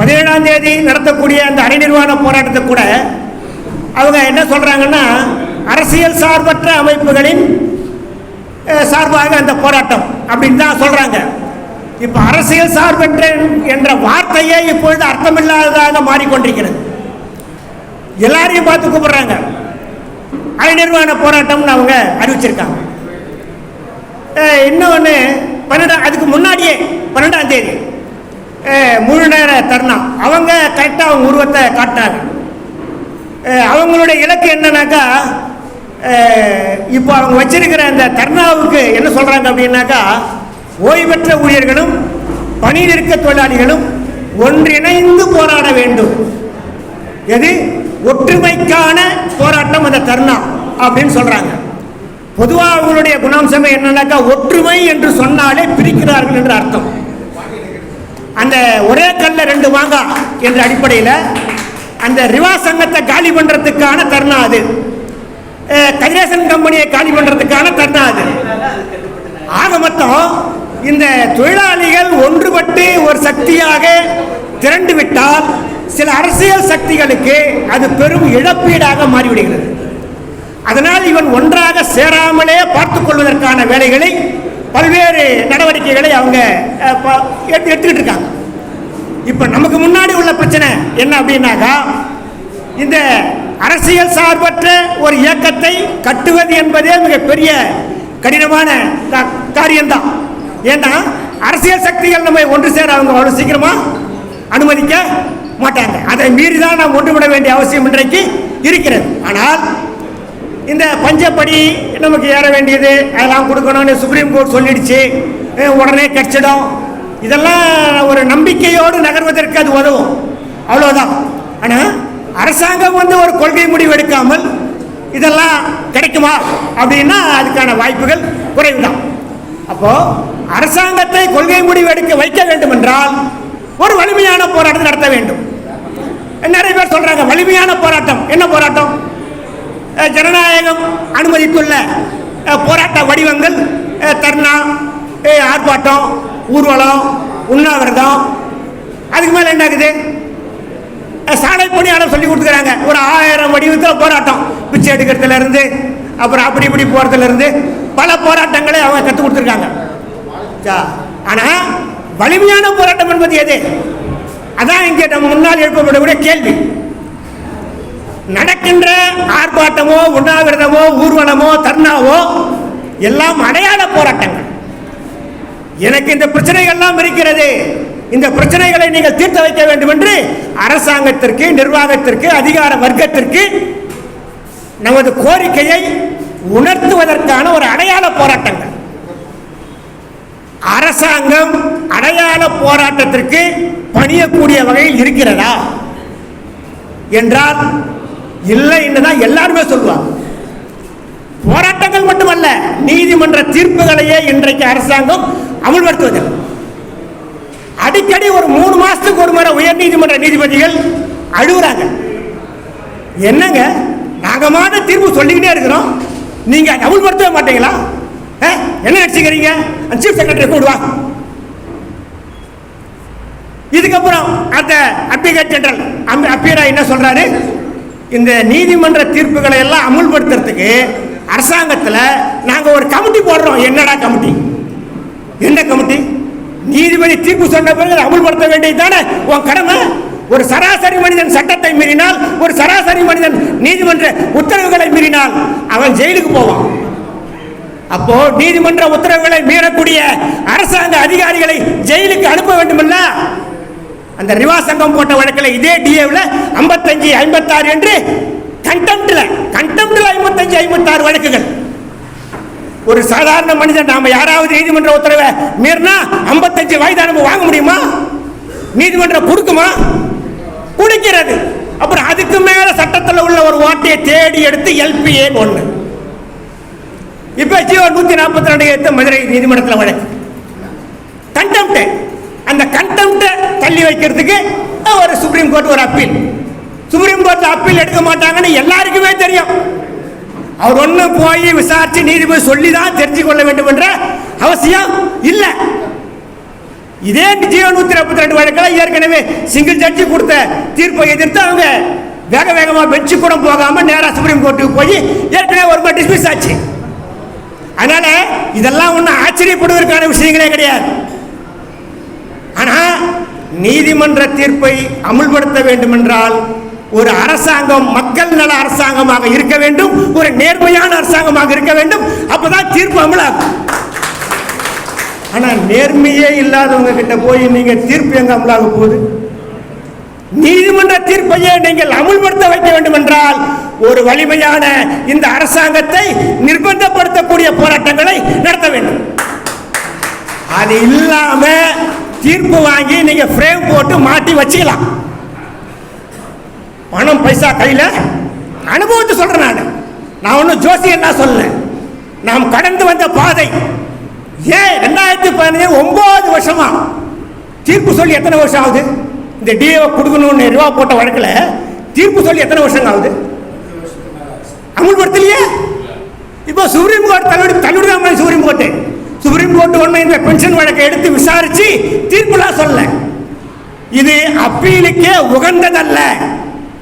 பதினேழாம் தேதி நடத்தக்கூடிய அந்த அரைநிர்வாண போராட்டத்தை கூட அவங்க என்ன சொல்கிறாங்கன்னா அரசியல் சார்பற்ற அமைப்புகளின் சார்பாக அந்த போராட்டம் அப்படின்னு தான் சொல்கிறாங்க இப்போ அரசியல் சார்பற்ற என்ற வார்த்தையே இப்பொழுது அர்த்தமில்லாததாக மாறிக்கொண்டிருக்கிறது. எல்லாரையும் பார்த்து கூப்பிடுறாங்க. அரைநிர்வாண போராட்டம்னு அவங்க அறிவிச்சிருக்காங்க. இன்னொன்று பன்னெண்டாம் அதுக்கு முன்னாடியே பன்னெண்டாம் தேதி முழு நேர தர்ணா. அவங்க கரெக்டாக அவங்க உருவத்தை காட்டினாங்க. அவங்களுடைய இலக்கு என்னன்னாக்கா இப்போ அவங்க வச்சிருக்கிற அந்த தர்ணாவுக்கு என்ன சொல்கிறாங்க அப்படின்னாக்கா ஓய்வற்ற ஊழியர்களும் பணி நிற்க தொழிலாளிகளும் ஒன்றிணைந்து போராட வேண்டும். எது? ஒற்றுமைக்கான போராட்டம் அந்த தர்ணா அப்படின்னு சொல்கிறாங்க பொதுவாக அவங்களுடைய குணாம்சமே என்னன்னாக்கா ஒற்றுமை என்று சொன்னாலே பிரிக்கிறார்கள் என்று அர்த்தம். அந்த ஒரே கல்ல ரெண்டு வாங்கா என்ற அடிப்படையில் அந்த ரிவா சங்கத்தை காலி பண்றதுக்கான தருணம் அது. கைலேசன் கதிரேசன் கம்பெனியை காலி பண்றதுக்கான தருணம் அது. ஆக மொத்தம் இந்த தொழிலாளிகள் ஒன்றுபட்டு ஒரு சக்தியாக திரண்டு விட்டால் சில அரசியல் சக்திகளுக்கு அது பெரும் இழப்பீடாக மாறிவிடுகிறது. அதனால் இவன் ஒன்றாக சேராமலே பார்த்துக் கொள்வதற்கான வேலைகளை பல்வேறு நடவடிக்கைகளை அவங்க ப- எடுத்துக்கிட்டு இருக்காங்க இப்ப நமக்கு முன்னாடி உள்ள பிரச்சனை என்ன அப்படின்னாக்கா இந்த அரசியல் சார்பற்ற ஒரு இயக்கத்தை கட்டுவது என்பதே மிகப்பெரிய கடினமான காரியம்தான். ஏன்னா அரசியல் சக்திகள் நம்மை ஒன்று சேர அவங்க அவ்வளவு சீக்கிரமா அனுமதிக்க மாட்டாங்க. அதை மீறி தான் நாம் ஒன்றுபட வேண்டிய அவசியம் இன்றைக்கு இருக்கிறது. ஆனால் இந்த பஞ்சப்படி நமக்கு ஏற வேண்டியது. அதெல்லாம் கொடுக்கணும்னு சுப்ரீம் கோர்ட் சொல்லிடுச்சு. உடனே கட்சிடும் இதெல்லாம் ஒரு நம்பிக்கையோடு நகர்வதற்கு அது உதவும். அவ்வளோதான் ஆனால் அரசாங்கம் வந்து ஒரு கொள்கை முடிவு எடுக்காமல் இதெல்லாம் கிடைக்குமா அப்படின்னா அதுக்கான வாய்ப்புகள் குறைவுதான். அப்போது அரசாங்கத்தை கொள்கை முடிவு எடுக்க வைக்க வேண்டும் என்றால் ஒரு வலிமையான போராட்டம் நடத்த வேண்டும். நிறைய பேர் சொல்கிறாங்க வலிமையான போராட்டம். என்ன போராட்டம்? ஜனநாயகம் அனுமதித்துள்ள போராட்ட வடிவங்கள் தர்ணா ஆர்ப்பாட்டம் ஊர்வலம் உண்ணாவிரதம். அதுக்கு மேலே என்ன ஆகுது சாலை பணியாளர் சொல்லி கொடுத்துக்கிறாங்க. ஒரு ஆயிரம் வடிவத்தில் போராட்டம். பிச்சை எடுக்கிறதுல இருந்து அப்புறம் அப்படி இப்படி போகிறதுல இருந்து பல போராட்டங்களை அவங்க கற்றுக் கொடுத்துருக்காங்க. ஆனால் வலிமையான போராட்டம் என்பது எது? அதான் இங்கே நம்ம முன்னால் எழுப்பப்படக்கூடிய கேள்வி. நடக்கின்ற ஆர்ப்பாட்டமோ உண்ணாவிரதமோ ஊர்வலமோ தர்ணாவோ எல்லாம் அடையாள போராட்டங்கள். எனக்கு இந்த பிரச்சனைகள்லாம் இருக்கிறது. இந்த பிரச்சனைகளை நீங்கள் தீர்த்து வைக்க வேண்டும் என்று அரசாங்கத்திற்கு நிர்வாகத்திற்கு அதிகார வர்க்கத்திற்கு நமது கோரிக்கையை உணர்த்துவதற்கான ஒரு அடையாள போராட்டங்கள். அரசாங்கம் அடையாள போராட்டத்திற்கு பணியக்கூடிய வகையில் இருக்கிறதா? என்றால் இல்லை தான் எல்லாருமே சொல்லுவாங்க. போராட்டங்கள் மட்டுமல்ல நீதிமன்ற தீர்ப்புகளையே இன்றைக்கு அரசாங்கம் அமல்படுத்துவதில்லை. அடிக்கடி ஒரு மூணு மாசத்துக்கு ஒரு முறை உயர் நீதிமன்ற நீதிபதிகள் அழுகுறாங்க. என்னங்க? நாங்கமான தீர்ப்பு சொல்லிக்கிட்டே இருக்கிறோம். நீங்க அதை அமல்படுத்தவே மாட்டீங்களா? என்ன நினைச்சுக்கிறீங்க? சீஃப் செக்ரட்டரி கூடுவா இதுக்கப்புறம் அந்த அட்வொகேட் ஜெனரல் அப்பீரா என்ன சொல்றாரு? இந்த நீதிமன்ற தீர்ப்புகளை எல்லாம் அமுல்படுத்துறதுக்கு அரசாங்கத்தில் நாங்கள் ஒரு கமிட்டி போடுறோம். என்னடா கமிட்டி? என்ன கமிட்டி? நீதிபதி தீர்ப்பு சொன்ன பிறகு அமுல்படுத்த வேண்டியது தானே உன் கடமை? ஒரு சராசரி மனிதன் சட்டத்தை மீறினால் ஒரு சராசரி மனிதன் நீதிமன்ற உத்தரவுகளை மீறினால் அவன் ஜெயிலுக்கு போவான். அப்போ நீதிமன்ற உத்தரவுகளை மீறக்கூடிய அரசாங்க அதிகாரிகளை ஜெயிலுக்கு அனுப்ப வேண்டுமல்ல? அந்த ரிவா சங்கம் போட்ட வழக்கில் இதே டிஏவில் ஐம்பத்தஞ்சு ஐம்பத்தாறு என்று கண்டெம்ட்ல கண்டெம்ட்ல ஐம்பத்தஞ்சு ஐம்பத்தாறு வழக்குகள். ஒரு சாதாரண மனிதன் நாம யாராவது நீதிமன்ற உத்தரவை மீறினா ஐம்பத்தஞ்சு வயது நம்ம வாங்க முடியுமா? நீதிமன்றம் கொடுக்குமா? கொடுக்கிறது. அப்புறம் அதுக்கு மேல சட்டத்தில் உள்ள ஒரு வார்த்தையை தேடி எடுத்து எல்பிஏ ஒன்று இப்போ ஜியோ நூத்தி நாற்பத்தி ரெண்டு எடுத்து மதுரை நீதிமன்றத்தில் வழக்கு. கண்டெம்ட் அந்த கண்டெம்ட்டை தள்ளி வைக்கிறதுக்கு ஒரு சுப்ரீம் கோர்ட் ஒரு அப்பீல் சுப்ரீம் கோர்ட் அப்பீல் எடுக்க மாட்டாங்கன்னு எல்லாருக்குமே தெரியும். அவர் ஒன்று போய் விசாரித்து நீதிபதி சொல்லி தான் தெரிஞ்சு கொள்ள வேண்டும் என்ற அவசியம் இல்லை. இதே ஜீவன் நூத்தி முப்பத்தி ரெண்டு வழக்கில் ஏற்கனவே சிங்கிள் ஜட்ஜி கொடுத்த தீர்ப்பை எதிர்த்து அவங்க வேக வேகமாக பெஞ்சு கூட போகாம நேராக சுப்ரீம் கோர்ட்டுக்கு போய் ஏற்கனவே ஒரு டிஸ்மிஸ் ஆச்சு. அதனால இதெல்லாம் ஒன்றும் ஆச்சரியப்படுவதற்கான விஷயங்களே கிடையாது. ஆனா நீதிமன்ற தீர்ப்பை அமுல்படுத்த வேண்டுமென்றால் ஒரு அரசாங்கம் மக்கள் நல அரசாங்கமாக இருக்க வேண்டும் ஒரு நேர்மையான அரசாங்கமாக இருக்க வேண்டும் அப்பதான் தீர்ப்பு அமலாகும். ஆனா நேர்மையே இல்லாதவங்க கிட்ட போய் நீங்க தீர்ப்பு எங்க அமலாக போகுது? நீதிமன்ற தீர்ப்பையே நீங்கள் அமுல்படுத்த வைக்க வேண்டும் என்றால் ஒரு வலிமையான இந்த அரசாங்கத்தை நிர்பந்தப்படுத்தக்கூடிய போராட்டங்களை நடத்த வேண்டும். அது இல்லாம தீர்ப்பு வாங்கி நீங்க ஃப்ரேம் போட்டு மாட்டி வச்சுக்கலாம். பணம் பைசா கையில்? அனுபவத்தை சொல்றேன் நான். நான் ஒன்றும் ஜோசியம் சொல்லல. நாம் கடந்து வந்த பாதை. ஏன் ரெண்டாயிரத்தி பதினஞ்சு ஒன்பது வருஷமா? தீர்ப்பு சொல்லி எத்தனை வருஷம் ஆகுது? இந்த டிஏ கொடுக்கணும்னு ரூபா போட்ட வழக்கில் தீர்ப்பு சொல்லி எத்தனை வருஷம் ஆகுது? அமுல்படுத்தலையே? இப்போ சுப்ரீம் கோர்ட் தள்ளுபடி தள்ளுபடி தான் சுப்ரீம் கோர்ட்டு சுப்ரீம் கோர்ட் ஒன்று இந்த பென்ஷன் வழக்கை எடுத்து விசாரிச்சு தீர்ப்புலாம் சொல்ல இது அப்பீலுக்கே உகந்ததல்ல.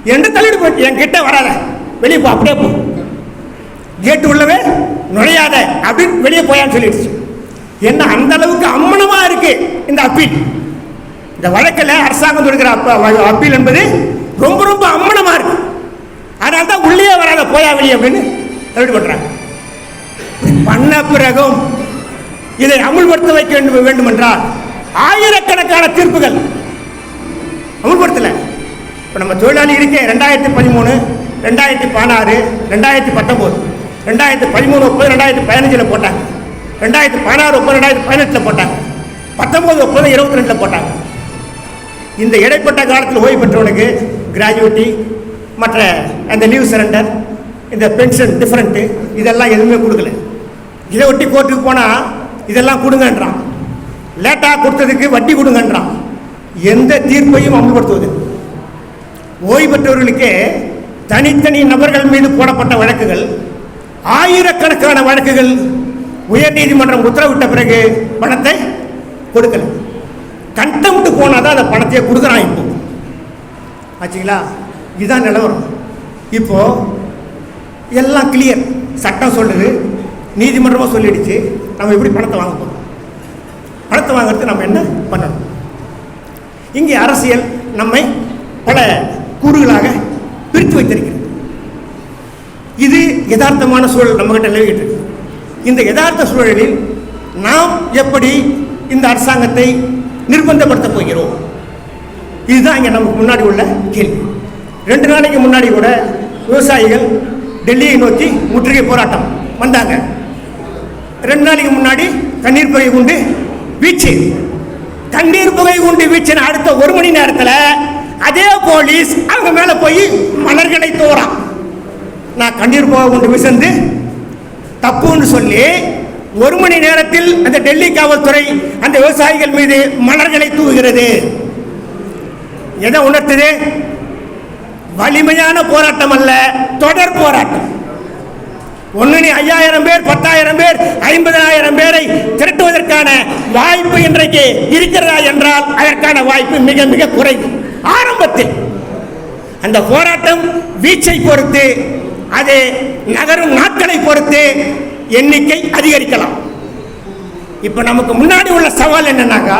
என்று தள்ளிட்டு போச்சு என் கிட்ட வராத. வெளியே போ அப்படியே போ. கேட்டு உள்ளவே நுழையாத. அப்படின்னு வெளியே போயான்னு சொல்லிடுச்சு. என்ன அந்த அளவுக்கு அம்மனமா இருக்கு இந்த அப்பீல்? இந்த வழக்கில் அரசாங்கம் தொடுக்கிற அப்பீல் என்பது ரொம்ப ரொம்ப அம்மனமா இருக்கு. அதனால தான் உள்ளே வராத போயா வெளியே அப்படின்னு தள்ளிட்டு பண்றாங்க. பண்ண பிறகும் இதை அமுல்படுத்த வைக்க வேண்டும் வேண்டும் என்றால் ஆயிரக்கணக்கான தீர்ப்புகள். அமுல்படுத்தல. இப்போ நம்ம தொழிலாளி இருக்கே ரெண்டாயிரத்தி பதிமூணு ரெண்டாயிரத்தி பதினாறு ரெண்டாயிரத்தி பத்தொம்போது. ரெண்டாயிரத்தி பதிமூணு முப்பது ரெண்டாயிரத்தி பதினஞ்சில் போட்டாங்க. ரெண்டாயிரத்தி பதினாறு முப்பது ரெண்டாயிரத்தி பதினெட்டில் போட்டாங்க. பத்தொம்போது முப்பது இருபத்தி ரெண்டில் போட்டாங்க. இந்த இடைப்பட்ட காலத்தில் ஓய்வு பெற்றவனுக்கு கிராஜுவேட்டி மற்ற அந்த லீவ் சரண்டர் இந்த பென்ஷன் டிஃப்ரெண்ட்டு இதெல்லாம் எதுவுமே கொடுக்கல. இதை ஒட்டி கோர்ட்டுக்கு போனால் இதெல்லாம் கொடுங்கன்றான். லேட்டாக கொடுத்ததுக்கு வட்டி கொடுங்கன்றான். எந்த தீர்ப்பையும் அமல்படுத்துவது ஓய்வு பெற்றவர்களுக்கே தனித்தனி நபர்கள் மீது போடப்பட்ட வழக்குகள் ஆயிரக்கணக்கான வழக்குகள் உயர்நீதிமன்றம் உத்தரவிட்ட பிறகு பணத்தை கொடுக்கல. கண்டம்ட்டு போனால் தான் அந்த பணத்தையே கொடுக்குறான் இப்போ. ஆச்சுங்களா? இதுதான் நிலவரம். இப்போ எல்லாம் கிளியர் சட்டம் சொல்லுது. நீதிமன்றமாக சொல்லிடுச்சு. நம்ம எப்படி பணத்தை வாங்க போகிறோம் பணத்தை வாங்குறதுக்கு நம்ம என்ன பண்ணணும்? இங்கே அரசியல் நம்மை பல கூறுகளாக பிரித்து வைத்திருக்கிறது. இது யதார்த்தமான சூழல் நம்மகிட்ட நிலவிட்டு இருக்கு. இந்த யதார்த்த சூழலில் நாம் எப்படி இந்த அரசாங்கத்தை நிர்பந்தப்படுத்த போகிறோம்? இதுதான் இங்கே நமக்கு முன்னாடி உள்ள கேள்வி. ரெண்டு நாளைக்கு முன்னாடி கூட விவசாயிகள் டெல்லியை நோக்கி முற்றுகை போராட்டம் வந்தாங்க. ரெண்டு நாளைக்கு முன்னாடி தண்ணீர் புகை குண்டு வீச்சு. தண்ணீர் புகை குண்டு வீச்சின அடுத்த ஒரு மணி நேரத்தில் அதே போலீஸ் அவங்க மேலே போய் மலர்களை தோறான் நான் கண்ணீர் புகை குண்டு விசந்து தப்புன்னு சொல்லி ஒரு மணி நேரத்தில் அந்த டெல்லி காவல்துறை அந்த விவசாயிகள் மீது மலர்களை தூவுகிறது. எதை உணர்த்துது? வலிமையான போராட்டம் அல்ல தொடர் போராட்டம். ஒன்னு நீ ஐயாயிரம் பேர் பத்தாயிரம் பேர் ஐம்பதாயிரம் பேரை திரட்டுவதற்கான வாய்ப்பு இன்றைக்கு இருக்கிறதா என்றால் அதற்கான வாய்ப்பு மிக மிக குறைவு. ஆரம்பத்தில் அந்த போராட்டம் வீச்சை பொறுத்து அது நகரும் நாட்களை பொறுத்து எண்ணிக்கை அதிகரிக்கலாம். இப்போ நமக்கு முன்னாடி உள்ள சவால் என்னன்னாக்கா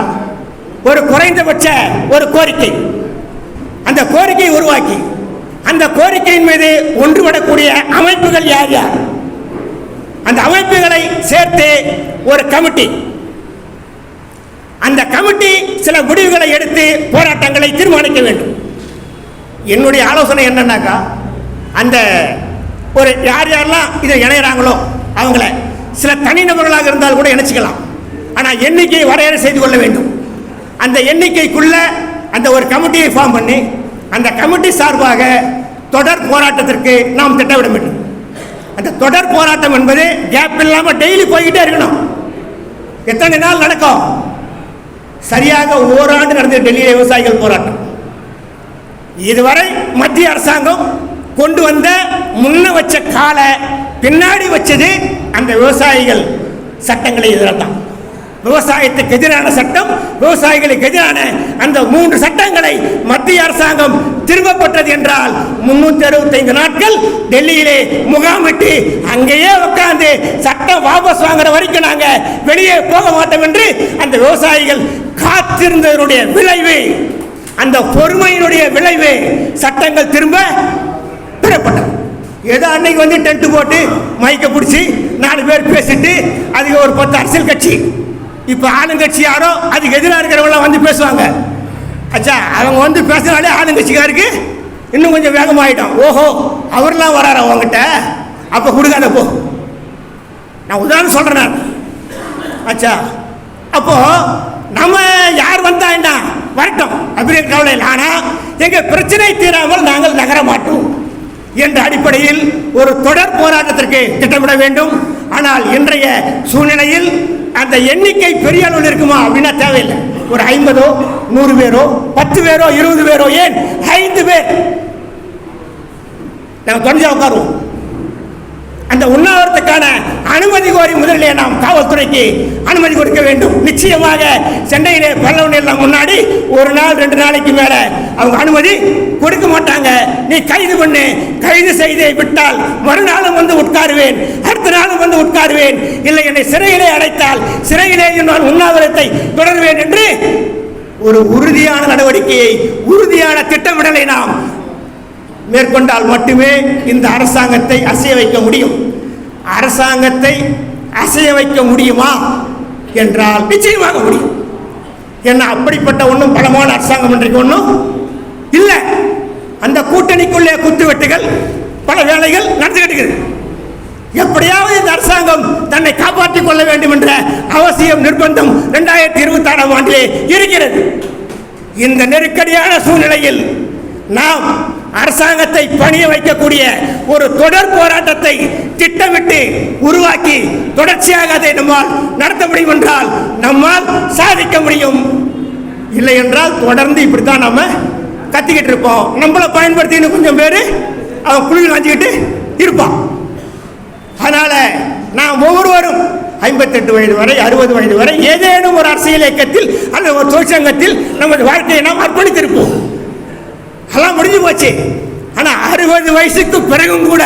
ஒரு குறைந்தபட்ச ஒரு கோரிக்கை. அந்த கோரிக்கையை உருவாக்கி அந்த கோரிக்கையின் மீது ஒன்றுபடக்கூடிய அமைப்புகள் யார் யார்? அந்த அமைப்புகளை சேர்த்து ஒரு கமிட்டி. அந்த கமிட்டி சில முடிவுகளை எடுத்து போராட்டங்களை தீர்மானிக்க வேண்டும். என்னுடைய ஆலோசனை என்னன்னாக்கா அந்த ஒரு யார் யாரெல்லாம் இதை இணையிறாங்களோ அவங்கள சில தனிநபர்களாக இருந்தால் கூட இணைச்சிக்கலாம். ஆனால் எண்ணிக்கையை வரையறை செய்து கொள்ள வேண்டும். அந்த எண்ணிக்கைக்குள்ள அந்த ஒரு கமிட்டியை ஃபார்ம் பண்ணி அந்த கமிட்டி சார்பாக தொடர் போராட்டத்திற்கு நாம் திட்டமிட வேண்டும். அந்த தொடர் போராட்டம் என்பது கேப் இல்லாமல் டெய்லி போய்கிட்டே இருக்கணும். எத்தனை நாள் நடக்கும்? சரியாக ஓராண்டு நடந்த டெல்லியில் விவசாயிகள் போராட்டம். இதுவரை மத்திய அரசாங்கம் கொண்டு வந்த முன்ன வச்ச காலை பின்னாடி வச்சது அந்த விவசாயிகள் சட்டங்களை எதிரத்தான் விவசாயத்துக்கு எதிரான சட்டம் விவசாயிகளுக்கு எதிரான அந்த மூன்று சட்டங்களை மத்திய அரசாங்கம் திரும்பப்பட்டது என்றால் முன்னூத்தி அறுபத்தைந்து நாட்கள் டெல்லியிலே முகாமிட்டு அங்கேயே உட்கார்ந்து சட்டம் வாபஸ் வாங்குற வரைக்கும் நாங்க வெளியே போக மாட்டோம் என்று அந்த விவசாயிகள் காத்திருந்ததனுடைய விளைவு. அந்த பொறுமையினுடைய விளைவு சட்டங்கள் திரும்ப பெறப்பட்டது. ஏதோ அன்னைக்கு வந்து டென்ட் போட்டு மைக்கை பிடிச்சி நாலு பேர் பேசிட்டு அதுக்கு ஒரு பத்து அரசியல் கட்சி. இப்போ ஆளுங்கட்சி யாரோ அதுக்கு எதிராக இருக்கிறவங்களாம் வந்து பேசுவாங்க. அச்சா அவங்க வந்து பேசுனாலே ஆளுங்கட்சிக்காருக்கு இன்னும் கொஞ்சம் வேகமாயிட்டோம். ஓஹோ அவர்லாம் வராரு அவங்ககிட்ட அப்போ கொடுக்காத போ. நான் உதாரணம் சொல்கிறேன் நான். அச்சா அப்போ நம்ம யார் வந்தா என்ன? வரட்டும் அப்படின்னு கவலை இல்லை ஆனால் எங்க பிரச்சனை தீராமல் நாங்கள் நகர மாட்டோம். என்ற அடிப்படையில் ஒரு தொடர் போராட்டத்திற்கு திட்டமிட வேண்டும். ஆனால் இன்றைய சூழ்நிலையில் அந்த எண்ணிக்கை பெரிய அளவில் இருக்குமா அப்படின்னா தேவையில்லை. ஒரு ஐம்பதோ நூறு பேரோ பத்து பேரோ இருபது பேரோ ஏன்? ஐந்து பேர். நாங்கள் தொடர்ந்து உட்காருவோம். அந்த உண்ணாவிரத்துக்கான அனுமதி கோரி முதலிலே நாம் காவல்துறைக்கு அனுமதி கொடுக்க வேண்டும். நிச்சயமாக சென்னையிலே பல்லவன் முன்னாடி ஒரு நாள் ரெண்டு நாளைக்கு மேல அவங்க அனுமதி கொடுக்க மாட்டாங்க. நீ கைது பண்ணு. கைது செய்து விட்டால் மறுநாளும் வந்து உட்காருவேன். அடுத்த நாளும் வந்து உட்காருவேன். இல்லை என்னை சிறையிலே அடைத்தால் சிறையிலே நான் உண்ணாவிரத்தை தொடருவேன் என்று ஒரு உறுதியான நடவடிக்கையை உறுதியான திட்டமிடலை நாம் மேற்கொண்டால் மட்டுமே இந்த அரசாங்கத்தை அசைய வைக்க முடியும். அரசாங்கத்தை அசைய வைக்க முடியுமா? என்றால் நிச்சயமாக முடியும். என்ன அப்படிப்பட்ட ஒன்றும் பலமான அரசாங்கம் இன்றைக்கு ஒன்றும் இல்லை. அந்த கூட்டணிக்குள்ளே குத்துவெட்டுகள் பல வேலைகள் நடந்துகிட்டு எப்படியாவது இந்த அரசாங்கம் தன்னை காப்பாற்றிக் கொள்ள வேண்டும் என்ற அவசியம் நிர்பந்தம் இரண்டாயிரத்தி இருபத்தி ஆறாம் ஆண்டிலே இருக்கிறது. இந்த நெருக்கடியான சூழ்நிலையில் நாம் அரசாங்கத்தை பணிய வைக்கக்கூடிய ஒரு தொடர் போராட்டத்தை திட்டமிட்டு உருவாக்கி தொடர்ச்சியாக அதை நம்மால் நடத்த முடியும் என்றால் நம்மால் சாதிக்க முடியும். இல்லை என்றால் தொடர்ந்து இப்படித்தான் நம்ம கத்திக்கிட்டு இருப்போம். நம்மளை பயன்படுத்தின்னு கொஞ்சம் பேர் அவன் குழுவில் வாஞ்சிக்கிட்டு இருப்பான். அதனால் நாம் ஒவ்வொருவரும் ஐம்பத்தெட்டு வயது வரை அறுபது வயது வரை ஏதேனும் ஒரு அரசியல் இயக்கத்தில் அல்லது ஒரு தொழிற்சங்கத்தில் நமது வாழ்க்கையை நாம் அர்ப்பணித்திருப்போம். அதெல்லாம் முடிஞ்சு போச்சு. ஆனால் அறுபது வயசுக்கு பிறகும் கூட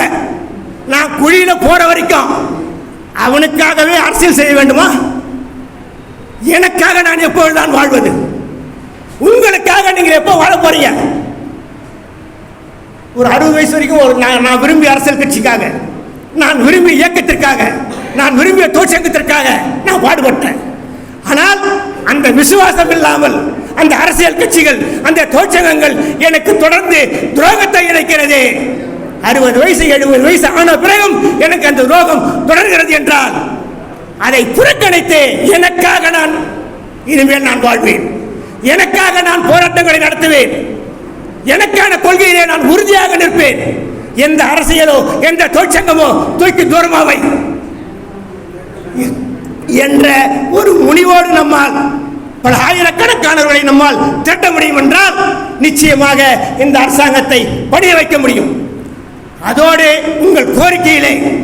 நான் குழியில போற வரைக்கும் அவனுக்காகவே அரசியல் செய்ய வேண்டுமா? எனக்காக நான் எப்பொழுது தான் வாழ்வது? உங்களுக்காக நீங்கள் எப்போ வாழ போறீங்க? ஒரு அறுபது வயசு வரைக்கும் ஒரு நான் நான் விரும்பிய அரசியல் கட்சிக்காக நான் விரும்பிய இயக்கத்திற்காக நான் விரும்பிய தொழிற்சங்கத்திற்காக நான் பாடுபட்டேன். ஆனால் அந்த விசுவாசம் இல்லாமல் அந்த அரசியல் கட்சிகள் அந்த தோச்சகங்கள் எனக்கு தொடர்ந்து துரோகத்தை இணைக்கிறது அறுபது வயசு எழுபது வயசு ஆன பிறகும் எனக்கு அந்த துரோகம் தொடர்கிறது என்றால் அதை புறக்கணித்து எனக்காக நான் இனிமேல் நான் வாழ்வேன். எனக்காக நான் போராட்டங்களை நடத்துவேன். எனக்கான கொள்கையிலே நான் உறுதியாக நிற்பேன். எந்த அரசியலோ எந்த தொழிற்சங்கமோ தூக்கி தூரமாவை. என்ற ஒரு முனிவோடு நம்மால் பல ஆயிரக்கணக்கானவர்களை நம்மால் திரட்ட முடியும் என்றால் நிச்சயமாக இந்த அரசாங்கத்தை படிய வைக்க முடியும். அதோடு உங்கள் கோரிக்கையிலே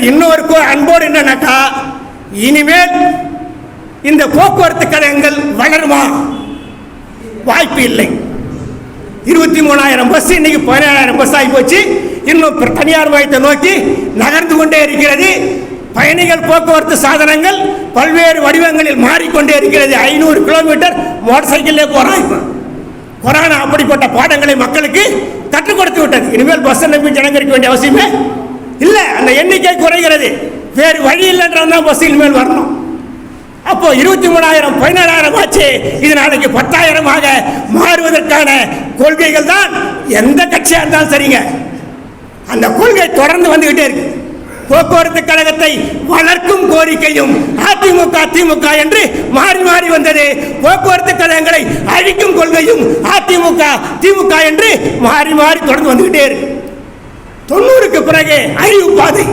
இன்னொரு கோ- அன்போடு என்னன்னாக்கா இனிமேல் இந்த போக்குவரத்து கழகங்கள் வளருமா? வாய்ப்பு இல்லை. இருபத்தி மூணாயிரம் பஸ் இன்னைக்கு பதினேழாயிரம் பஸ் ஆகி போச்சு. இன்னும் தனியார் மையத்தை நோக்கி நகர்ந்து கொண்டே இருக்கிறது. பயணிகள் போக்குவரத்து சாதனங்கள் பல்வேறு வடிவங்களில் மாறிக்கொண்டே இருக்கிறது. ஐநூறு கிலோமீட்டர் மோட்டார் சைக்கிளே போகிறான் இப்போ. கொரோனா அப்படிப்பட்ட பாடங்களை மக்களுக்கு கற்றுக் கொடுத்து விட்டது. இனிமேல் பஸ் நம்பி ஜனங்க இருக்க வேண்டிய அவசியமே இல்லை. அந்த எண்ணிக்கை குறைகிறது. வேறு வழி இல்லைன்றதான் பஸ் இனிமேல் வரணும். அப்போ இருபத்தி மூணாயிரம் பதினேழாயிரம் ஆச்சு. இது நாளைக்கு பத்தாயிரமாக மாறுவதற்கான கொள்கைகள் தான் எந்த கட்சியாக இருந்தாலும் சரிங்க. அந்த கொள்கை தொடர்ந்து வந்துகிட்டே இருக்கு. போக்குவரத்து கழகத்தை வளர்க்கும் கோரிக்கையும் அதிமுக திமுக என்று மாறி மாறி வந்தது. போக்குவரத்து கழகங்களை அழிக்கும் கொள்கையும் அதிமுக திமுக என்று மாறி மாறி தொடர்ந்து வந்துகிட்டே இருக்கு. தொண்ணூறுக்கு பிறகு அறிவு பாதை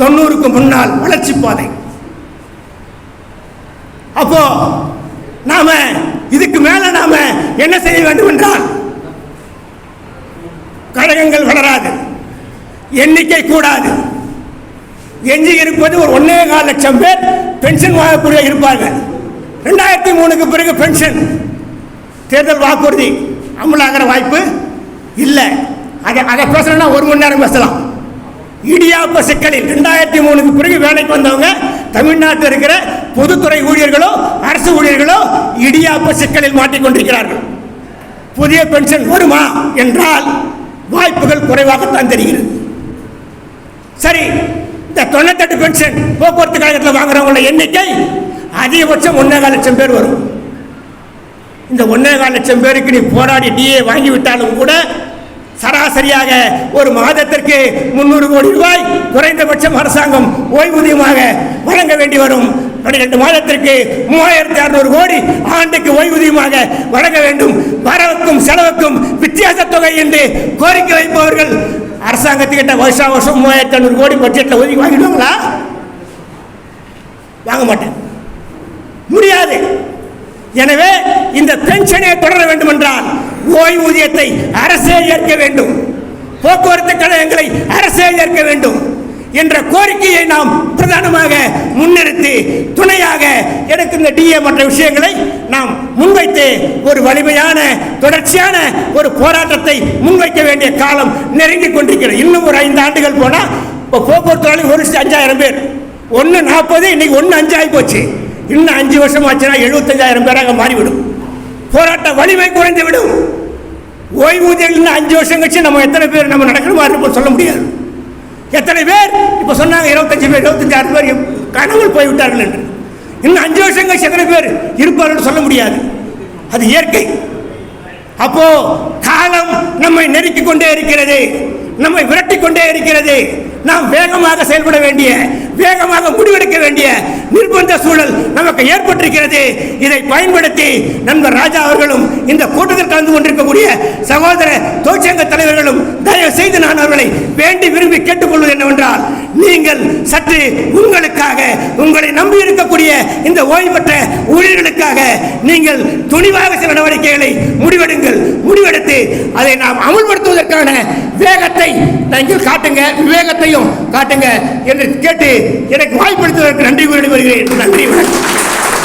தொண்ணூறுக்கு முன்னால் வளர்ச்சி பாதை. அப்போ நாம இதுக்கு மேல நாம என்ன செய்ய வேண்டும் என்றால் கழகங்கள் வளராது எண்ணிக்கை கூடாது எஞ்சி இருப்பது ஒரு ஒன்னே கால் லட்சம் பேர் பென்ஷன் வாங்கக்கூடிய இருப்பாங்க ரெண்டாயிரத்தி மூணுக்கு பிறகு பென்ஷன். தேர்தல் வாக்குறுதி அமலாகிற வாய்ப்பு இல்லை. அதை அதை பேசணும்னா ஒரு மணி நேரம் பேசலாம். இடியாப்ப சிக்கலில் ரெண்டாயிரத்தி மூணுக்கு பிறகு வேலைக்கு வந்தவங்க தமிழ்நாட்டில் இருக்கிற பொதுத்துறை ஊழியர்களோ அரசு ஊழியர்களோ இடியாப்ப சிக்கலில் மாட்டிக்கொண்டிருக்கிறார்கள். புதிய பென்ஷன் வருமா என்றால் வாய்ப்புகள் குறைவாகத்தான் தெரிகிறது. சரி இந்த தொண்ணூத்தெட்டு பென்ஷன் போக்குவரத்து கழகத்தில் வாங்குறவங்களோட எண்ணிக்கை அதிகபட்சம் ஒன்றே லட்சம் பேர் வரும். இந்த ஒன்றே லட்சம் பேருக்கு நீ போராடி டிஏ வாங்கி விட்டாலும் கூட சராசரியாக ஒரு மாதத்திற்கு முந்நூறு கோடி ரூபாய் குறைந்தபட்சம் அரசாங்கம் ஓய்வூதியமாக வழங்க வேண்டி வரும். பன்னிரெண்டு மாதத்திற்கு மூவாயிரத்தி அறுநூறு கோடி ஆண்டுக்கு ஓய்வூதியமாக வழங்க வேண்டும். வரவுக்கும் செலவுக்கும் வித்தியாச தொகை என்று கோரிக்கை வைப்பவர்கள் அரசாங்கத்துக்கிட்ட வருஷம் வருஷம் மூவாயிரத்தி ஐநூறு கோடி பட்ஜெட்டில் ஒதுக்கி வாங்கிடுவாங்களா? வாங்க மாட்டேன். முடியாது. எனவே இந்த பென்ஷனை தொடர வேண்டும் என்றால் ஓய்வூதியத்தை அரசே ஏற்க வேண்டும். போக்குவரத்து கழகங்களை அரசே ஏற்க வேண்டும். என்ற கோரிக்கையை நாம் பிரதானமாக முன்னிறுத்தி துணையாக எனக்கு இந்த டிஏ மற்ற விஷயங்களை நாம் முன்வைத்து ஒரு வலிமையான தொடர்ச்சியான ஒரு போராட்டத்தை முன்வைக்க வேண்டிய காலம் நெருங்கி கொண்டிருக்கிறது. இன்னும் ஒரு ஐந்து ஆண்டுகள் போனால் இப்போ போக்குவரத்து ஒரு அஞ்சாயிரம் பேர். ஒன்று நாற்பது இன்னைக்கு ஒன்று அஞ்சு ஆகி போச்சு. இன்னும் அஞ்சு வருஷம் ஆச்சுன்னா எழுபத்தஞ்சாயிரம் பேராக மாறிவிடும். போராட்ட வலிமை குறைந்து விடும். ஓய்வூதியம் இன்னும் அஞ்சு வருஷம் கழிச்சு நம்ம எத்தனை பேர் நம்ம நடக்கிற மாதிரி இருப்போம் சொல்ல முடியாது. எத்தனை பேர்? இப்போ சொன்னாங்க இருபத்தஞ்சு பேர் இருபத்தஞ்சாயிரம் பேர் காணாமல் போய்விட்டார்கள் என்று. இன்னும் அஞ்சு வருஷம் கழிச்சு எத்தனை பேர் இருப்பார்கள் சொல்ல முடியாது. அது இயற்கை. அப்போ காலம் நம்மை நெருக்கிக் கொண்டே இருக்கிறது. நம்மை விரட்டி கொண்டே இருக்கிறது. நாம் வேகமாக செயல்பட வேண்டிய வேகமாக முடிவெடுக்க வேண்டிய நிர்பந்த சூழல் நமக்கு ஏற்பட்டிருக்கிறது. இதை பயன்படுத்தி நண்பர் ராஜா அவர்களும் இந்த கூட்டத்தில் கலந்து கொண்டிருக்கக்கூடிய சகோதர தொழிற்சங்க தலைவர்களும் தயவு செய்து நான் அவர்களை வேண்டி விரும்பி கேட்டுக்கொள்வது என்னவென்றால் நீங்கள் சற்று உங்களுக்காக உங்களை நம்பி இருக்கக்கூடிய இந்த ஓய்வு பெற்ற ஊழியர்களுக்காக நீங்கள் துணிவாக சில நடவடிக்கைகளை முடிவெடுங்கள். முடிவெடுத்து அதை நாம் அமுல்படுத்துவதற்கான வேகத்தை நீங்கள் காட்டுங்க. விவேகத்தையும் காட்டுங்க என்று கேட்டு எனக்கு வாய்ப்படுத்துவதற்கு நன்றி கூறி வருகிறேன் நன்றி வணக்கம்.